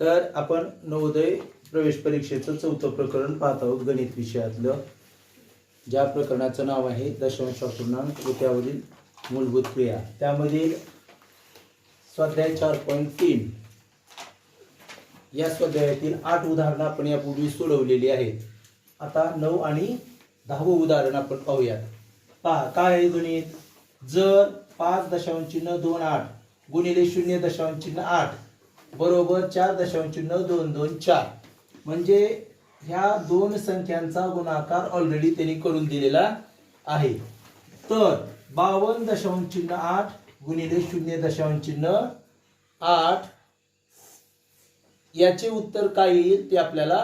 तर आपण नवोदय प्रवेश परीक्षेचं चौथं प्रकरण पाहत आहोत गणित विषयातलं. ज्या प्रकरणाचं नाव आहे दशांश अपूर्णांक व त्यावरील मूलभूत क्रिया. त्यामधील स्वाध्याय चार पॉईंट तीन. या स्वाध्यायातील आठ उदाहरणं आपण यापूर्वी सोडवलेली आहेत. आता नऊ आणि दहावं उदाहरण आपण पाहूयात. पहा काय आहे गणित? जर पाच दशांश चिन्ह दोन आठ गुणिले शून्य दशांश चिन्ह आठ बरोबर चार दशांश चिन्ह दोन दोन चार. म्हणजे ह्या दोन संख्यांचा गुणाकार ऑलरेडी त्यांनी करून दिलेला आहे. तर बावन्न दशांश चिन्ह आठ गुणिले शून्य दशांश चिन्ह आठ. याचे उत्तर काय येईल ते आपल्याला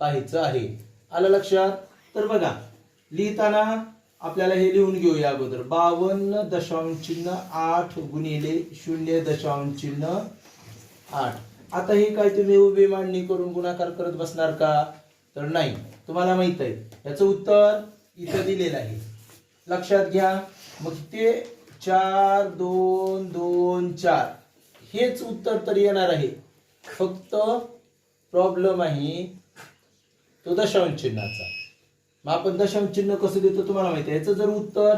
पाहायचं आहे. आलं लक्षात? तर बघा लिहिताना आपल्याला हे लिहून घेऊया अगोदर. बावन्न दशांश चिन्ह आठ गुणिले शून्य दशांश चिन्ह आठ. आता हे काय तुम्ही उभी मांडणी करून गुणाकार करत बसणार का? तर नाही. तुम्हाला माहीत आहे. याचं उत्तर इथं दिलेलं आहे. लक्षात घ्या. मग ते चार दोन दोन चार. हेच उत्तर तर येणार आहे. फक्त प्रॉब्लेम आहे तो दशांश चिन्हाचा. मग आपण दशांश चिन्ह कसं देतो तुम्हाला माहिती आहे? याचं जर उत्तर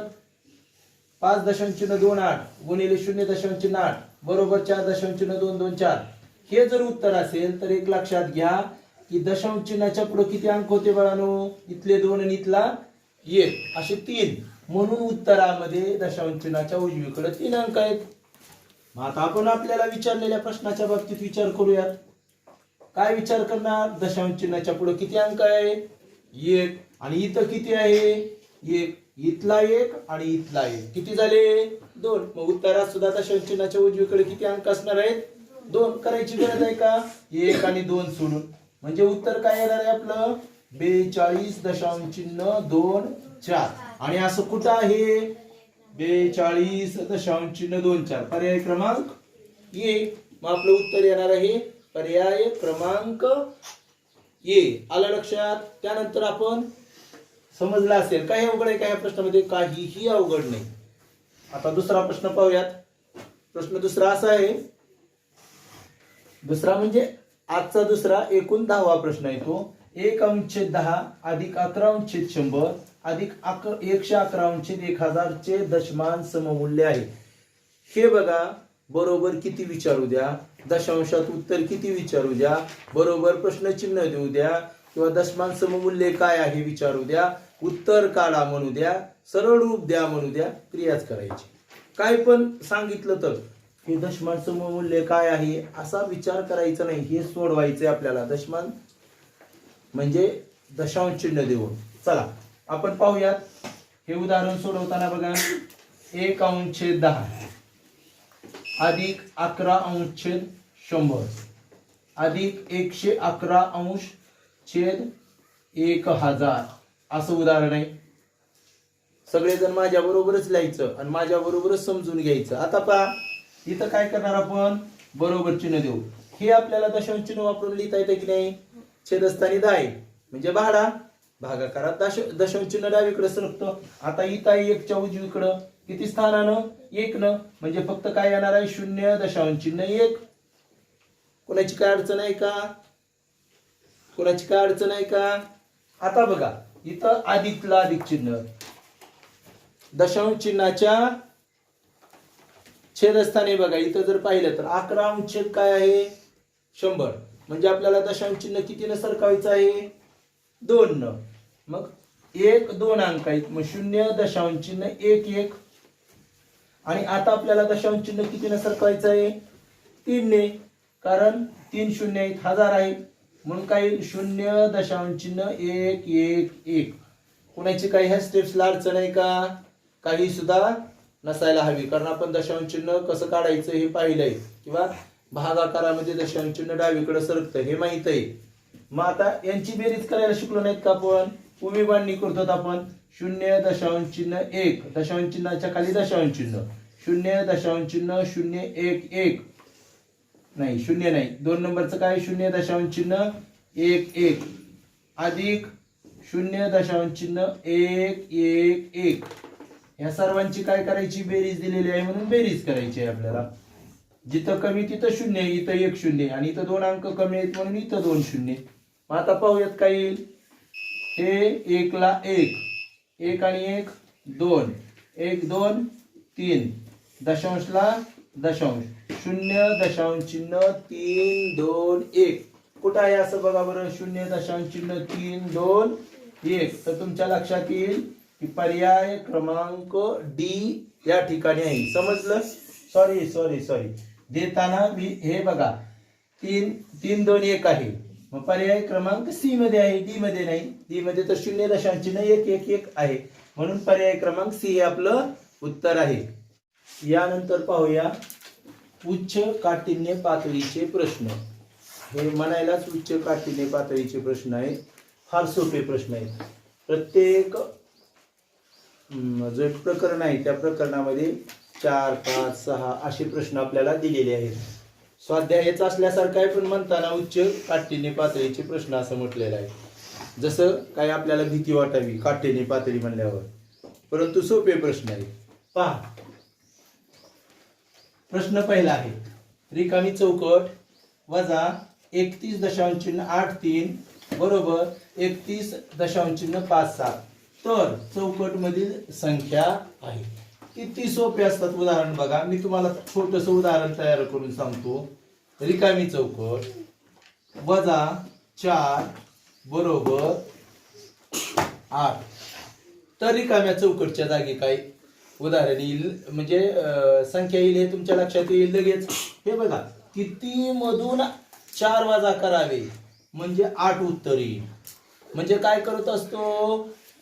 पाच दशांश चिन्ह दोन आठ गुणिले शून्य दशांश चिन्ह आठ बरोबर चार दशांश चिन्ह दोन दोन चार. हे जर उत्तर असेल तर एक लक्षात घ्या की दशांश चिन्हाच्या पुढे किती अंक होते बाळानो? इथले दोन आणि इथला एक. असे तीन. म्हणून उत्तरामध्ये दशांश चिन्हाच्या उजवीकडे तीन अंक आहेत. मग आता आपण आपल्याला विचारलेल्या प्रश्नाच्या बाबतीत विचार करूयात. काय विचार करणार? दशांश चिन्हाच्या पुढे किती अंक आहे? एक. आणि इथं किती आहे? एक. इथला एक आणि इथला एक. किती झाले? दोन. मग उत्तरात सुद्धा आता चिन्हाच्या उजवीकडे किती अंक असणार आहेत? दोन. करायची गरज आहे का? एक आणि दोन सोडून. म्हणजे उत्तर काय येणार आहे आपलं? बेचाळीस दशांश चिन्ह दोन चार. आणि असं कुठं आहे? बेचाळीस दशांश चिन्ह दोन चार. पर्याय क्रमांक ये मग आपलं उत्तर येणार आहे पर्याय क्रमांक ये आलं लक्षात? त्यानंतर आपण समजलं असेल काही अवघड आहे का या प्रश्नामध्ये काहीही अवघड नाही. आता दुसरा प्रश्न पाहूयात. प्रश्न दुसरा असा आहे दुसरा म्हणजे आजचा दुसरा एकूण दहावा प्रश्न आहे तो. एक अंशेद दहा अधिक अकरा अंशेद शंभर अधिक अक एकशे अकरा अंशेद एक हजारचे दशमान सममूल्य आहे. हे बघा बरोबर किती विचारू द्या. दशांशात उत्तर किती विचारू द्या. बरोबर प्रश्नचिन्ह देऊ द्या. किंवा दशमान सममूल्य काय आहे विचारू द्या. उत्तर काढा म्हणू द्या सरळ रूप द्या म्हणू द्या क्रियाच करायची. काय पण सांगितलं तर. हे दशमान सममूल्य काय आहे असा विचार करायचा नाही हे सोडवायचे आपल्याला. दशमान म्हणजे दशांश चिन्ह देऊन. चला आपण पाहूयात. हे उदाहरण सोडवताना बघा. एक अंशछेद दहा. अधिक अकरा अंशछेद शंभर. अधिक एकशे अकरा अंश छेद एक हजार. असं उदाहरण आहे. सगळेजण माझ्या बरोबरच लिहायचं आणि माझ्या बरोबरच समजून घ्यायचं. आता पहा इथं काय करणार आपण? बरोबर चिन्ह देऊ. हे आपल्याला दशांश चिन्ह वापरून लिहिता येतं की नाही? छेदस्थानी दहा आहे. म्हणजे भाडा. भागाकारात दश दशांश चिन्ह डावीकडे सरकतं. आता इथं आहे एकच्या उजवीकडं. किती स्थानानं? एक न म्हणजे फक्त काय येणार आहे? शून्य दशांश चिन्ह एक. कोणाची काय अडचण आहे का? कोणाची काय अडचण आहे का? आता बघा. इथं अधिकला अधिक चिन्ह. दशांश चिन्हाच्या छेदस्थानी बघा इथं जर पाहिलं तर अकरा अंश काय आहे? शंभर. म्हणजे आपल्याला दशांश चिन्ह कितीनं सरकावायचं आहे? दोन न मग एक दोन अंक आहेत. मग शून्य दशांश चिन्ह एक एक. आणि आता आपल्याला दशांश चिन्ह कितीनं सरकवायचं आहे? तीनने. कारण तीन शून्य आहेत हजार आहे म्हणून काय येईल? शून्य दशांश चिन्ह एक एक एक. कोणाची काही ह्या स्टेप्सला अडचण आहे का? काही सुद्धा नसायला हवी. कारण आपण दशांश चिन्ह कसं काढायचं हे पाहिलंय. किंवा भागाकारामध्ये दशांश चिन्ह डावीकडे सरकतं हे माहीत आहे. मग आता यांची बेरीज करायला शिकलो नाहीत का आपण? उभी बांधणी करतो आपण. शून्य दशांश चिन्ह एक. दशांश चिन्हाच्या खाली दशांश चिन्ह. शून्य दशांश चिन्ह शून्य एक एक. नाही शून्य नाही. दोन नंबरचं काय? शून्य दशांश चिन्ह एक एक. अधिक शून्य दशांश चिन्ह एक एक एक. या सर्वांची काय करायची? बेरीज दिलेली आहे म्हणून बेरीज करायची आहे आपल्याला. जिथं कमी तिथं शून्य इथं एक शून्य आणि इथं दोन अंक कमी आहेत म्हणून इथं दोन शून्य. मग आता पाहूयात काय येईल? हे एकला एक. एक आणि एक दोन. एक दोन तीन. दशांशला दशांश. शून्य दशांश चिन्ह तीन दोन एक. कुठं आहे असं बघा बरं. शून्य दशांश चिन्ह तीन दोन एक. तर तुमच्या लक्षात येईल की पर्याय क्रमांक डी या ठिकाणी आहे. समजलं? सॉरी सॉरी सॉरी देताना मी हे बघा. तीन तीन दोन एक आहे. मग पर्याय क्रमांक सी मध्ये आहे डी मध्ये नाही. डी मध्ये तर शून्य दशांश चिन्ह एक एक एक आहे. म्हणून पर्याय क्रमांक सी हे आपलं उत्तर आहे. यानंतर पाहूया उच्च काठिण्य पातळीचे प्रश्न. हे म्हणायलाच उच्च काठिण्य पातळीचे प्रश्न आहेत. फार सोपे प्रश्न आहेत. प्रत्येक जे प्रकरण आहे त्या प्रकरणामध्ये चार पाच सहा असे प्रश्न आपल्याला दिलेले आहेत. स्वाध्यायच असल्यासारखं आहे पण म्हणताना उच्च काठिण्य पातळीचे प्रश्न असं म्हटलेलं आहे. जसं काय आपल्याला भीती वाटावी काठिण्य पातळी म्हणल्यावर. परंतु सोपे प्रश्न आहेत. पहा प्रश्न पहिला आहे. रिकामी चौकट वजा एकतीस दशांश चिन्ह आठ तीन बरोबर एकतीस दशांश चिन्ह पाच सात. तर चौकटमधील संख्या आहे. किती सोपे असतात उदाहरण बघा. मी तुम्हाला छोटंसं उदाहरण तयार करून सांगतो. रिकामी चौकट वजा चार बरोबर आठ. तर रिकाम्या चौकटच्या जागी काय? उदाहरण येईल. म्हणजे संख्या येईल हे तुमच्या लक्षात येईल लगेच. हे बघा किती मधून चार वाजा करावे? म्हणजे आठ उत्तर येईल. म्हणजे काय करत असतो?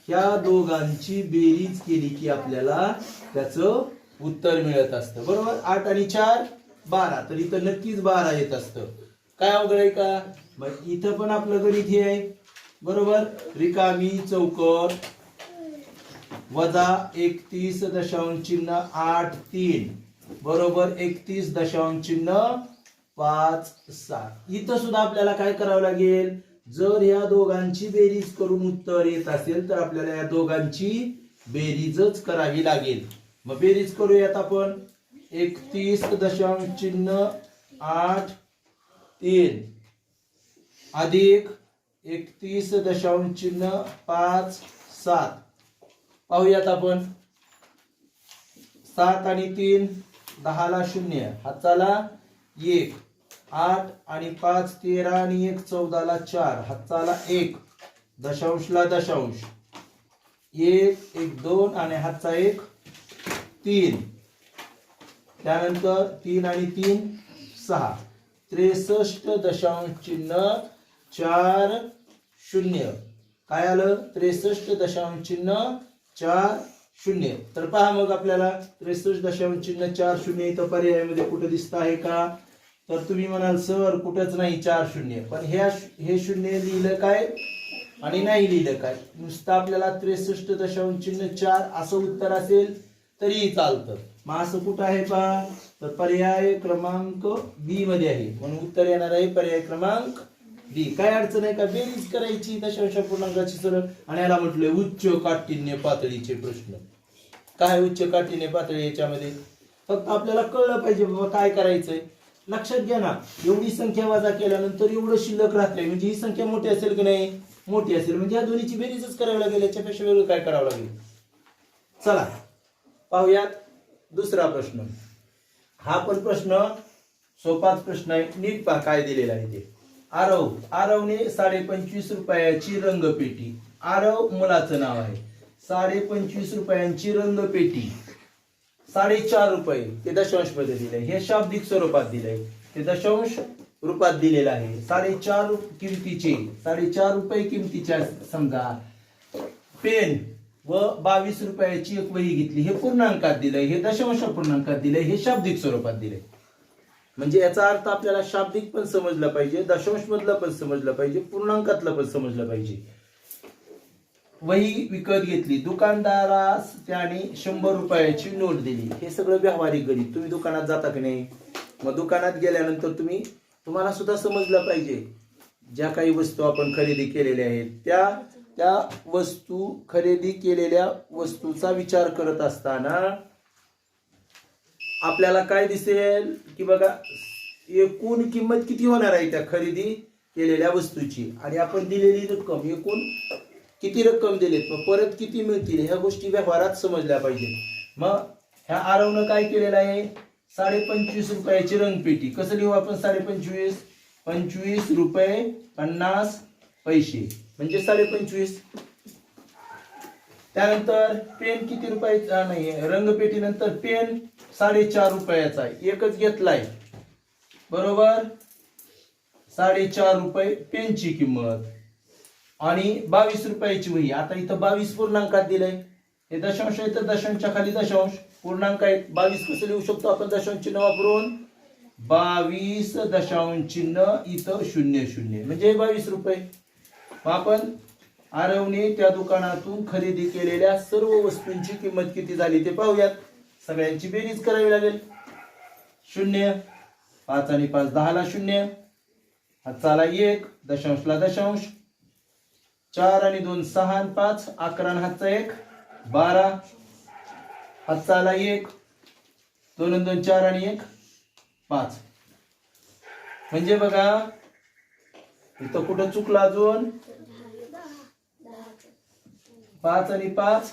ह्या दोघांची बेरीज केली की आपल्याला त्याचं उत्तर मिळत असतं. बरोबर? आठ आणि चार बारा. तर इथं नक्कीच बारा येत असतं. काय अवघड आहे का? मग इथं पण आपलं गणित हे आहे. बरोबर? रिकामी चौकट. वजा एकतीस दशांश चिन्ह आठ तीन. बरोबर एकतीस दशांश चिन्ह पाच सात. इथं सुद्धा आपल्याला काय करावं लागेल? जर या दोघांची बेरीज करून उत्तर येत असेल तर आपल्याला या दोघांची बेरीजच करावी लागेल. मग बेरीज करूयात आपण. एकतीस दशांश चिन्ह आठ तीन. अधिक एकतीस दशांश चिन्ह पाच सात. पाहूयात आपण. सात आणि तीन दहाला शून्य. हाताला एक आठ आणि पाच तेरा आणि एक चौदाला चार. हाताला एक दशांशला दशांश. एक एक दोन आणि हातचा एक तीन. त्यानंतर तीन आणि तीन सहा. त्रेसष्ट दशांश चिन्ह चार शून्य. काय आलं? त्रेसष्ट दशांश चिन्ह चार शून्य. तर पहा मग आपल्याला त्रेसष्ट दशांश चिन्ह चार शून्य इथं पर्यायामध्ये कुठं दिसत आहे का? तर तुम्ही म्हणाल सर कुठंच नाही चार शून्य. पण ह्या हे शून्य लिहिलं काय? आणि नाही लिहिलं काय? नुसतं आपल्याला त्रेसष्ट दशांश चिन्ह चार असं उत्तर असेल तरीही चालतं. मग असं कुठं आहे पहा? तर पर्याय क्रमांक बी मध्ये आहे. म्हणून उत्तर येणार आहे पर्याय क्रमांक बी काय अडचण आहे का? बेरीज करायची दशांश पूर्णांकाची सरळ. आणि याला म्हटलंय उच्च काठिण्य पातळीचे प्रश्न. काय उच्च काठिण्य पातळी याच्यामध्ये? फक्त आपल्याला कळलं पाहिजे बाबा काय करायचंय. लक्षात घ्या ना एवढी संख्या वजा केल्यानंतर एवढं शिल्लक राहतंय. म्हणजे ही संख्या मोठी असेल की नाही? मोठी असेल. म्हणजे या दोन्हीची बेरीजच करावी लागेल याच्यापेक्षा वेगळं काय करावं लागेल? चला पाहूयात दुसरा प्रश्न. हा पण प्रश्न सोपाच प्रश्न आहे. नीट पहा काय दिलेला आहे ते. आरव आरवने साडे पंचवीस रुपयाची रंगपेटी. आरव मुलाचं नाव आहे. साडे पंचवीस रुपयांची रंगपेटी. साडेचार रुपये ते दशांशमध्ये दिले. हे शाब्दिक स्वरूपात दिले. ते दशांश रूपात दिलेलं आहे. साडेचार किमतीचे साडेचार रुपये किमतीच्या समजा पेन व बावीस रुपयाची एक वही घेतली. हे पूर्णांकात दिलंय. हे दशांश पूर्णांकात दिलंय. हे शाब्दिक स्वरूपात दिलंय. म्हणजे याचा अर्थ आपल्याला शाब्दिक पण समजलं पाहिजे दशांश मधलं पण समजलं पाहिजे पूर्णांकातलं पण समजलं पाहिजे. वही विकत घेतली दुकानदारास त्याने शंभर रुपयाची नोट दिली. हे सगळं व्यावहारिक गणित. तुम्ही दुकानात जाता की नाही? मग दुकानात गेल्यानंतर तुम्ही तुम्हाला सुद्धा समजलं पाहिजे. ज्या काही वस्तू आपण खरेदी केलेल्या आहेत त्या त्या वस्तू खरेदी केलेल्या वस्तूचा विचार करत असताना आपल्याला काय दिसेल? की बघा एकूण किंमत किती होणार आहे त्या खरेदी केलेल्या वस्तूची? आणि आपण दिलेली रक्कम एकूण किती रक्कम दिलीत? मग परत किती मिळतील? ह्या गोष्टी व्यवहारात समजल्या पाहिजेत. मग ह्या आरवनं काय केलेलं आहे? साडे पंचवीस रुपयाची रंगपेटी. कसं लिहू आपण साडे पंचवीस पंचवीस रुपये पन्नास पैसे. म्हणजे साडे पंचवीस त्यानंतर पेन किती रुपयाचा नाही रंगपेटी नंतर पेन साडेचार रुपयाचा आहे. एकच घेतलाय. बरोबर? साडेचार रुपये पेनची किंमत. आणि बावीस रुपयाची वही. आता इथं बावीस पूर्णांकात दिलंय. हे दशांश आहे तर दशांशच्या खाली दशांश. पूर्णांक आहेत बावीस कसं लिहू शकतो आपण दशांश चिन्ह वापरून? बावीस दशांश चिन्ह इथं शून्य शून्य. म्हणजे बावीस रुपये. मग आपण आरवने त्या दुकानातून खरेदी केलेल्या सर्व वस्तूंची किंमत किती झाली ते पाहूयात. सगळ्यांची बेरीज करावी लागेल. शून्य पाच आणि पाच दहाला शून्य. हाताला एक दशांशला दशांश. चार आणि दोन सहा आणि पाच अकरा आणि हातचा एक. बारा हातचा एक. दोन दोन चार आणि एक. पाच. म्हणजे बघा इथं कुठं चुकला अजून? पाच आणि पाच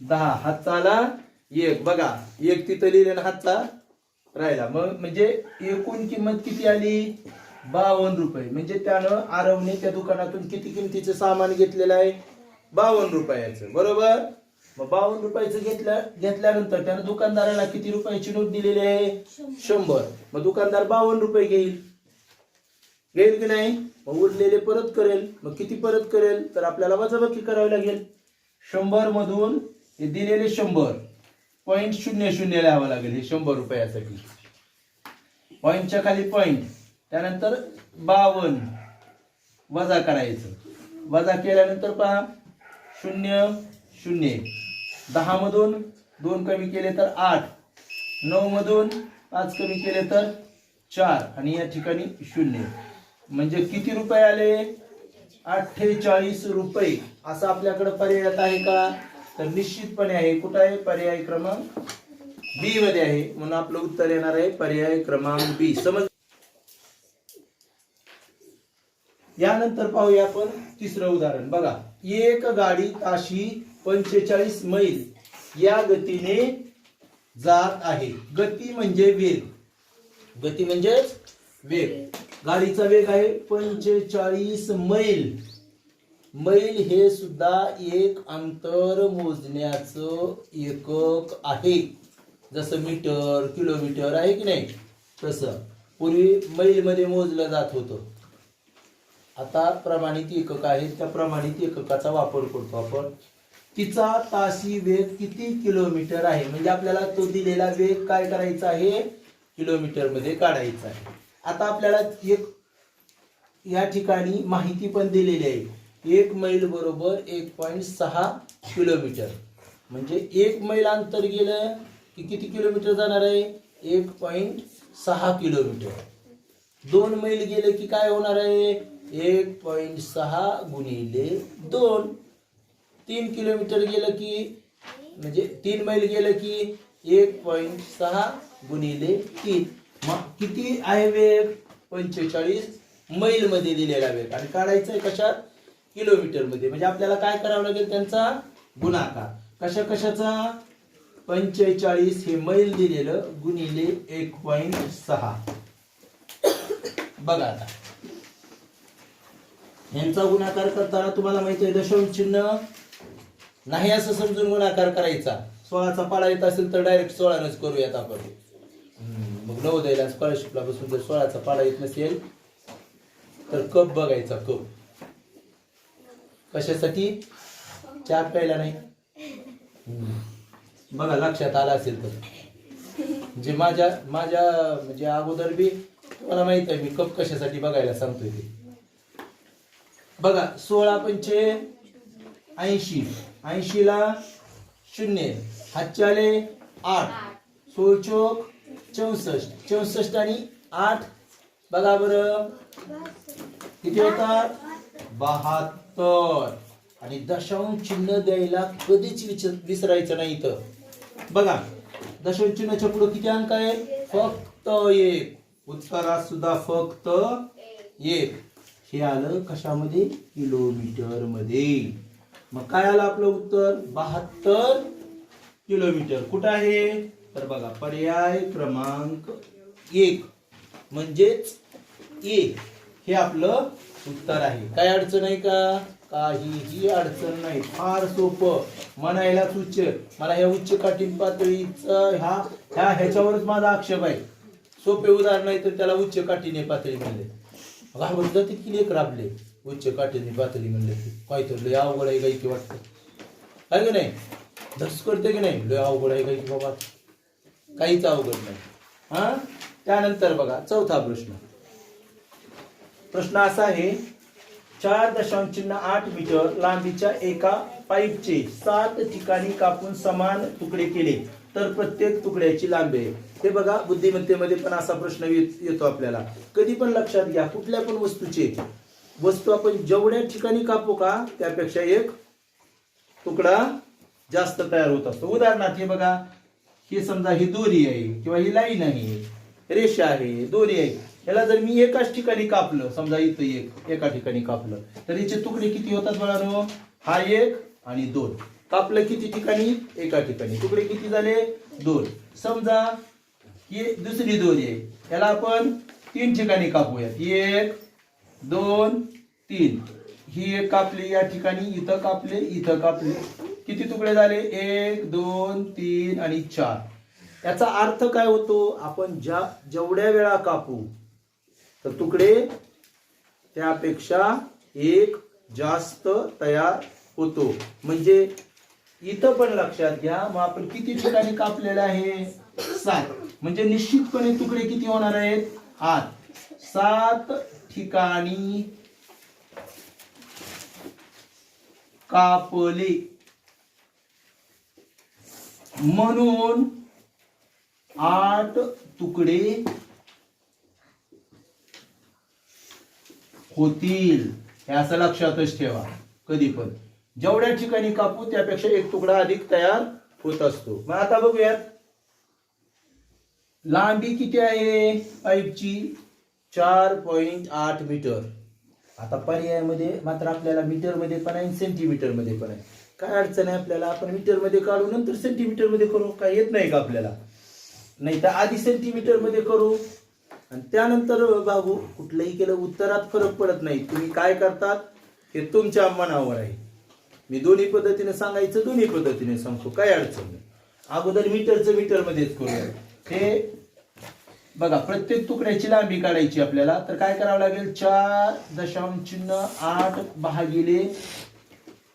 दहा. हातचाला एक. बघा एक तिथं लिहिलेला हातचा राहिला. मग म्हणजे एकूण किंमत किती आली? बावन्न रुपये. म्हणजे त्यानं आरवने त्या दुकानातून किती किमतीचं सामान घेतलेलं आहे? बावन्न रुपयाचं. बरोबर? मग बावन्न रुपयाचं घेतल्या घेतल्यानंतर त्यानं दुकानदाराला किती रुपयाची नोट दिलेली आहे? शंभर. मग दुकानदार बावन्न रुपये घेईल. घेईल की नाही? मग उरलेले परत करेल. मग किती परत करेल? तर आपल्याला वजाबाकी करावी लागेल. शंभर मधून हे दिलेले शंभर. पॉईंट शून्य शून्य लिहावं लागेल हे शंभर रुपयासाठी. पॉईंटच्या खाली पॉईंट त्यानंतर बावन्न वजा करायचं. वजा केल्यानंतर पहा. शून्य शून्य. दहामधून दोन कमी केले तर आठ. नऊमधून पाच कमी केले तर चार. आणि या ठिकाणी शून्य. म्हणजे किती रुपये आले? अठ्ठेचाळीस रुपये. असं आपल्याकडे पर्याय आहे का? तर निश्चितपणे आहे. कुठं आहे पर्याय क्रमांक? बी मध्ये आहे. म्हणून आपलं उत्तर येणार आहे पर्याय क्रमांक बी समज यानंतर पाहूया आपण तिसरं उदाहरण. बघा एक गाडी ताशी पंचेचाळीस मैल या गतीने जात आहे. गती म्हणजे वेग. गती म्हणजेच वेग. गाडीचा वेग आहे पंचेचाळीस मैल. मैल हे सुद्धा एक अंतर मोजण्याचं एकक आहे. जसं मीटर किलोमीटर आहे की नाही? तसं. पूर्वी मैलमध्ये मोजलं जात होतं. आता प्रमाणित एकक आहे त्या प्रमाणित एककाचा वापर करतो आपण. तिचा ताशी वेग किती किलोमीटर आहे? म्हणजे आपल्याला तो दिलेला वेग काय करायचा आहे? किलोमीटरमध्ये काढायचा आहे. आता आपल्याला एक या ठिकाणी माहिती पण दिलेली आहे. एक मैल बरोबर एक पॉईंट सहा किलोमीटर म्हणजे एक मैल अंतर गेलं की किती किलोमीटर जाणार आहे? एक पॉईंट सहा किलोमीटर दोन मैल गेले की काय होणार आहे? एक पॉईंट सहा गुणिले दोन. तीन किलोमीटर गेलं की म्हणजे तीन मैल गेलं की एक पॉईंट सहा गुणिले तीन. मग किती आहे वेग? पंचेचाळीस मैलमध्ये दिलेला वेग. आणि काढायचं आहे कशात? किलोमीटरमध्ये म्हणजे आपल्याला काय करावं लागेल त्यांचा? गुणाकार. कशा कशाचा? पंचेचाळीस हे मैल दिलेलं गुणिले एक पॉईंट सहा. बघा आता. यांचा गुणाकार करताना तुम्हाला माहिती आहे दशांश चिन्ह नाही असं समजून गुणाकार करायचा. सोळाचा पाडा येत असेल तर डायरेक्ट सोळानच करूयात आपण. मग नवोदयला स्कॉलरशिपला बसून जर सोळाचा पाडा येत नसेल तर कप बघायचा कप. कशासाठी? चहा प्यायला नाही. बघा लक्षात आला असेल तर. जे माझ्या माझ्या म्हणजे अगोदर बी तुम्हाला माहीत आहे मी कप कशासाठी बघायला सांगतोय ते. बघा सोळा पंचे ऐंशी. ऐंशीला शून्य. हातच्याले आठ. सोळ चोक चौसष्ट. चौसष्ट आणि आठ. बघा बरं. किती होतात? बहात्तर. आणि दशांश चिन्ह द्यायला कधीच विसरायचं नाही इथं. बघा दशांश चिन्हच्या पुढे किती अंक आहे? फक्त एक. उत्तरात सुद्धा फक्त एक. हे आलं कशामध्ये? किलोमीटरमध्ये मग काय आलं आपलं उत्तर? बहात्तर किलोमीटर. कुठं आहे? तर बघा पर्याय क्रमांक एक. म्हणजेच एक. हे आपलं उत्तर आहे. काय अडचण आहे का? काहीही अडचण नाही. फार सोपं. म्हणायलाच उच्च मला ह्या उच्च कठीण पातळीचा ह्या ह्या ह्याच्यावरच माझा आक्षेप आहे. सोपे उदाहरण नाही तर त्याला उच्च काठीने पातळी म्हणले. घाबरून जाते की लेख राबले उच्च काठीने पातळी म्हणले की तर लय अवघड आहे काही की वाटतं. आहे की नाही? धस करते की नाही? लय अवघड आहे काही की बाबा. काहीच अवघड नाही. हा? त्यानंतर बघा चौथा प्रश्न. प्रश्न असा आहे चार दशांश चिन्ह आठ मीटर लांबीच्या एका पाईपचे सात ठिकाणी कापून समान तुकडे केले तर प्रत्येक तुकड्याची लांबी आहे. हे बघा बुद्धिमत्तेमध्ये पण असा प्रश्न येतो आपल्याला. कधी पण लक्षात घ्या कुठल्या पण वस्तूचे वस्तू आपण जेवढ्या ठिकाणी कापू का त्यापेक्षा एक तुकडा जास्त तयार होत असतो. उदाहरणार्थ हे बघा हे समजा ही दोरी आहे किंवा ही लाईन आहे रेषा आहे दोरी आहे. याला जर मी एकाच ठिकाणी कापलं समजा इथं एक एका ठिकाणी कापलं तर याचे तुकडे किती होतात बाळानो? हा एक आणि दोन. कापलं किती ठिकाणी? एका ठिकाणी. तुकडे किती झाले? दोन. समजा ही दुसरी दोन आहे. याला आपण तीन ठिकाणी कापूयात. एक दोन तीन. ही एक कापली या ठिकाणी इथं कापले इथं कापले. किती तुकडे झाले? एक दोन तीन आणि चार. याचा अर्थ काय होतो? आपण ज्या जेवढ्या वेळा कापू तर तुकडे त्यापेक्षा एक जास्त तयार होतो. म्हणजे इथं पण लक्षात घ्या मग आपण किती ठिकाणी कापलेलं आहे? सात. म्हणजे निश्चितपणे तुकडे किती होणार आहेत? आठ. सात ठिकाणी कापले. म्हणून आठ तुकडे होतील हे असं लक्षातच ठेवा. कधी पण. जेवढ्या ठिकाणी कापू त्यापेक्षा एक तुकडा अधिक तयार होत असतो. मग आता बघूयात. लांबी किती आहे? पाईपची? चार पॉईंट आठ मीटर. आता पर्यायामध्ये मात्र आपल्याला मीटरमध्ये पण आहे सेंटीमीटरमध्ये पण आहे. काय अडचण आहे आपल्याला? आपण मीटरमध्ये काढू नंतर सेंटीमीटरमध्ये करू? काय येत नाही का आपल्याला? नाही तर आधी सेंटीमीटरमध्ये करू. आणि त्यानंतर बाबू कुठलंही केलं उत्तरात फरक पडत नाही. तुम्ही काय करतात? हे तुमच्या मनावर आहे. मी दोन्ही पद्धतीने सांगायचं दोन्ही पद्धतीने सांगतो. काय अडचण नाही. अगोदर मीटरचं मीटर मध्येच करूया. हे बघा प्रत्येक तुकड्याची लांबी काढायची आपल्याला. तर काय करावं लागेल? चार दशांश चिन्ह आठ भागिले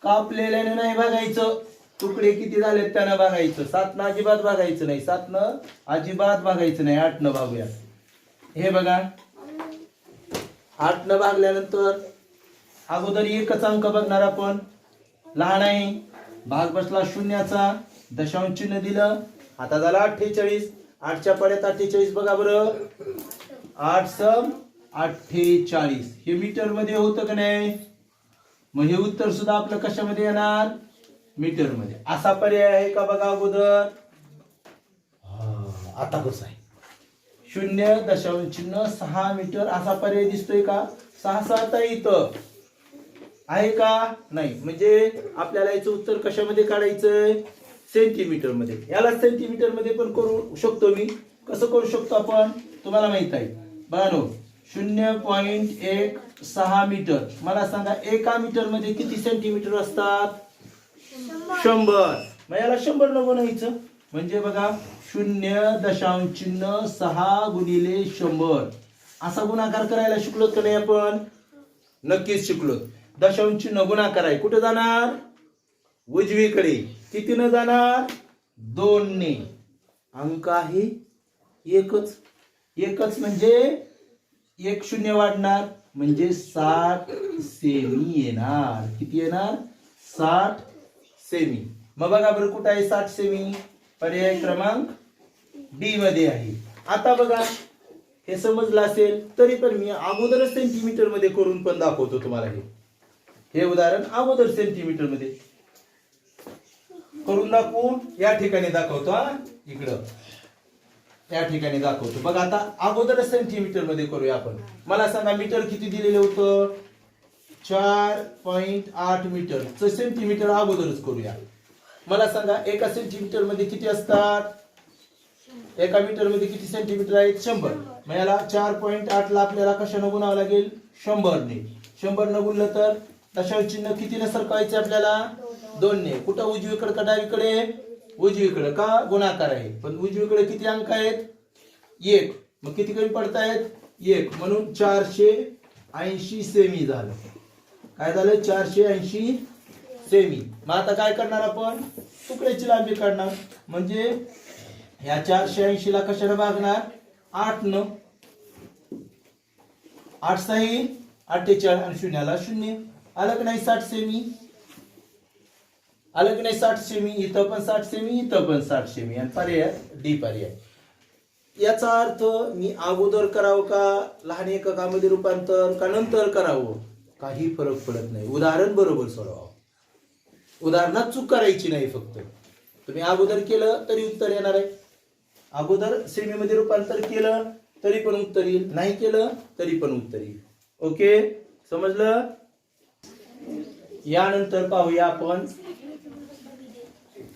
कापलेल्याने नाही बघायचं तुकडे किती झालेत त्यानं बघायचं सातनं अजिबात बघायचं नाही. सातनं अजिबात बघायचं नाही. आठनं बघूया हे बघा. आठनं भागल्यानंतर अगोदर एकच अंक बघणार आपण. लहान आहे. भाग बसला शून्याचा. दशांश चिन्ह दिलं. आता झाला अठ्ठेचाळीस. आठच्या पड्यात अठ्ठेचाळीस बघा बरं. आठ सम अठ्ठेचाळीस. हे मीटरमध्ये होतं का नाही? मग हे उत्तर सुद्धा आपलं कशामध्ये येणार? मीटरमध्ये. असा पर्याय आहे का बघा अगोदर? आता कसं आहे? शून्य दशांश चिन्ह सहा मीटर असा पर्याय दिसतोय का? सहा सात इथं. आहे का? नाही. म्हणजे आपल्याला याचं उत्तर कशामध्ये काढायचंय? सेंटीमीटरमध्ये. याला सेंटीमीटरमध्ये पण करू शकतो मी. कसं करू शकतो आपण? तुम्हाला माहीत आहे. बघा शून्य पॉइंट एक सहा मीटर. मला सांगा एका मीटरमध्ये किती सेंटीमीटर असतात? शंभर. मग याला शंभर न बनायचं म्हणजे बघा शून्य दशांश चिन्ह सहा गुणिले शंभर. असा गुणाकार करायला शिकलो का नाही आपण? नक्कीच शिकलो दशांश चिन्ह गुणाकार आहे. कुठे जाणार? उजवीकडे. कितीनं जाणार? दोनने. अंक आहे एकच. एकच म्हणजे एक शून्य वाढणार. म्हणजे साठ सेमी येणार. किती येणार? साठ सेमी. मग बघा बरं कुठं आहे साठ सेमी? पर्याय क्रमांक डी मध्ये आहे. आता बघा हे समजलं असेल तरी पण मी अगोदरच सेंटीमीटरमध्ये करून पण दाखवतो तुम्हाला हे. हे उदाहरण अगोदर सेंटीमीटरमध्ये. करून दाखवून या ठिकाणी दाखवतो हा. इकडं. या ठिकाणी दाखवतो. बघा आता अगोदरच सेंटीमीटरमध्ये करूया आपण. मला सांगा मीटर किती दिलेलं होतं? चार पॉइंट आठ मीटर. सेंटीमीटर अगोदरच करूया. मला सांगा एका सेंटीमीटरमध्ये किती असतात? एका मीटरमध्ये किती सेंटीमीटर आहेत शंभर. मग याला चार पॉईंट आठला आपल्याला कशानं गुणावं लागेल? शंभरने. शंभर न गुणलं तर दशांश चिन्ह कितीने सरकवायचे आपल्याला? दोनने. कुठं उजवीकडे का डावीकडे? उजवीकडे. का? गुणाकार आहे. पण उजवीकडे किती अंक आहेत? एक. मग किती कमी पडतायत? एक. म्हणून चारशे ऐंशी सेमी झालं. काय झालं? चारशे ऐंशी सेमी मग आता काय करणार आपण? तुकड्याची लांबी काढणार. म्हणजे ह्या चारशे ऐंशी ला कशाने भागणार? आठ न. आठ सही अठ्ठेचाळीस आणि शून्याला शून्य. आलं की नाही साठ सेमी? आलं की नाही साठ सेमी? इथं पण साठ सेमी इथं पण साठ सेमी. आणि पर्याय डी पर्याय. याचा अर्थ मी अगोदर करावं का? लहान एककामध्ये रूपांतर का नंतर करावं? काही फरक पडत नाही. उदाहरण बरोबर सोडवावं उदाहरणात चूक करायची नाही फक्त. तुम्ही अगोदर केलं तरी उत्तर येणार आहे. अगोदर सेमीमध्ये रूपांतर केलं तरी पण उत्तर. येईल नाही केलं तरी पण उत्तर. येईल ओके? समजलं? यानंतर पाहूया आपण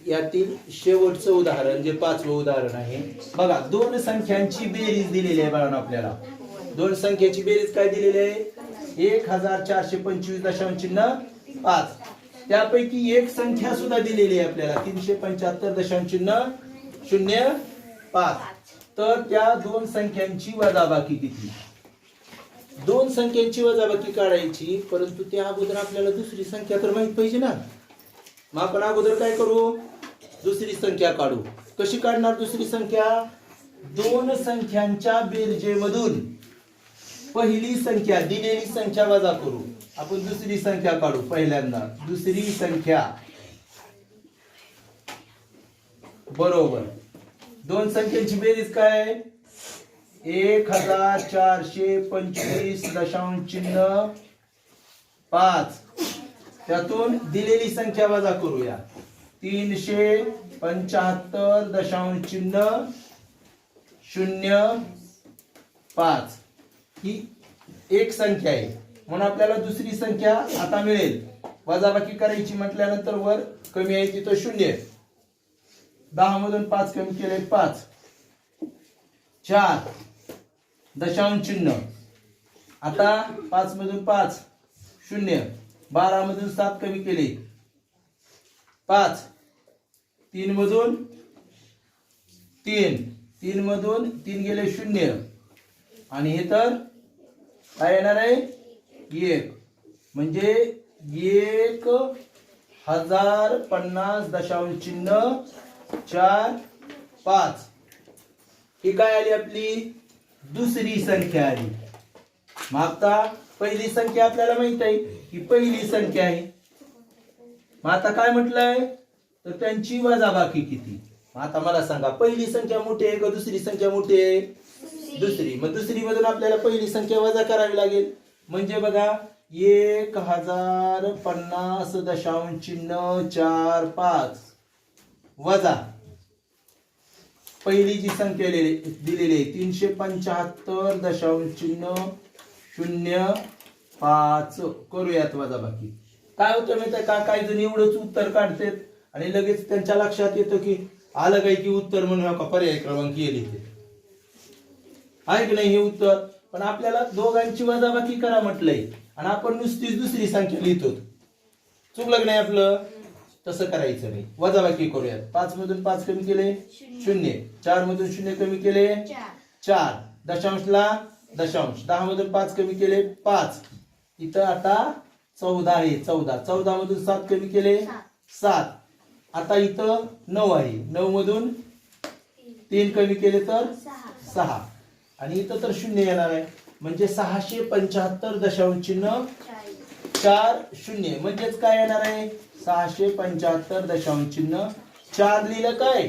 यातील शेवटचं उदाहरण जे पाचवं उदाहरण आहे. बघा दोन संख्यांची बेरीज दिलेली आहे बाळांनो आपल्याला. दोन संख्येची बेरीज काय दिलेली आहे? एक हजार चारशे पंचवीस दशांश चिन्ह पाच. त्यापैकी एक संख्या सुद्धा दिलेली आहे आपल्याला तीनशे पंच्याहत्तर दशांश चिन्ह शून्य. पाच. तर त्या दोन संख्यांची वजाबाकी किती? दोन संख्यांची वजाबाकी काढायची परंतु त्या अगोदर आपल्याला दुसरी संख्या तर माहीत पाहिजे ना. मग आपण अगोदर काय करू? दुसरी संख्या काढू. कशी काढणार दुसरी संख्या? दोन संख्यांच्या बेरजेमधून पहिली संख्या दिलेली संख्या वजा करू. आपण दुसरी संख्या काढू पहिल्यांदा. दुसरी संख्या. बरोबर. दोन संख्यांची बेरीज काय? आहे? एक हजार चारशे पंचवीस दशांश चिन्ह पाच. त्यातून दिलेली संख्या वजा करूया. तीनशे पंच्याहत्तर दशांश चिन्ह शून्य पाच. ही एक संख्या आहे. म्हणून आपल्याला दुसरी संख्या आता मिळेल. वजाबाकी करायची म्हटल्यानंतर वर कमी आहे तिथं शून्य. दहा मधून पाच कमी केले पाच. चार. दशांश चिन्ह. आता पाच मधून पाच. शून्य. बारा मधून सात कमी केले. पाच. तीन मधून तीन. तीन मधून तीन गेले शून्य. आणि हे तर काय येणार आहे? एक. म्हणजे एक हजार पन्नास दशांश चिन्ह चार पाच. ही काय आली आपली? दुसरी संख्या आली. मग आता पहिली संख्या आपल्याला माहीत आहे ही पहिली संख्या आहे. मग आता काय म्हटलंय? तर त्यांची वजाबाकी किती? मग आता मला सांगा पहिली संख्या मोठी आहे का दुसरी संख्या मोठी आहे? दुसरी. मग दुसरी मधून आपल्याला पहिली संख्या वजा करावी लागेल. म्हणजे बघा एक हजार पन्नास दशांश चिन्ह चार पाच. वजा. पहिली जी संख्या दिलेली आहे तीनशे पंच्याहत्तर दशांश चिन्ह शून्य पाच. करूयात वजा बाकी. काय होतं माहिती का? काही जण एवढंच उत्तर काढतात आणि लगेच त्यांच्या लक्षात येतं की आलं काय की उत्तर म्हणून का पर्याय क्रमांक येईल इथे आहे की नाही हे उत्तर? पण आपल्याला दोघांची वजाबाकी करा म्हटलंय. आणि आपण नुसतीच दुसरी संख्या लिहितो चुकलं की नाही आपलं? तसं करायचं नाही. वजाबाकी करूयात. पाच मधून पाच कमी केले? शून्य. चार मधून शून्य कमी केले? चार. दशांशला दशांश. दहा मधून पाच कमी केले? पाच. इथं आता चौदा आहे. चौदा. चौदा मधून सात कमी केले? सात. आता इथं नऊ आहे. नऊ मधून तीन कमी केले तर? सहा. आणि इथं तर शून्य येणार आहे. म्हणजे सहाशे पंच्याहत्तर दशांश चिन्ह चार शून्य. म्हणजेच काय येणार आहे? सहाशे पंच्याहत्तर दशांश चिन्ह. चार लिहिलं काय?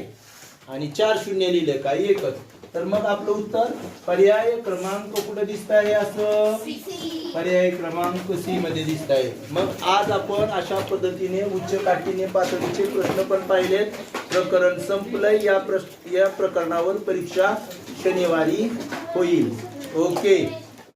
आणि चार शून्य लिहिलं काय? एकच. तर मग आपलं उत्तर पर्याय क्रमांक कुठं दिसत आहे असं? पर्याय क्रमांक सी मध्ये दिसत आहे मग आज आपण अशा पद्धतीने उच्च काठीने पातळीचे प्रश्न पण पाहिलेत प्रकरण संपलंय. या प्रश्न या प्रकरणावर परीक्षा शनिवारी होईल. ओके.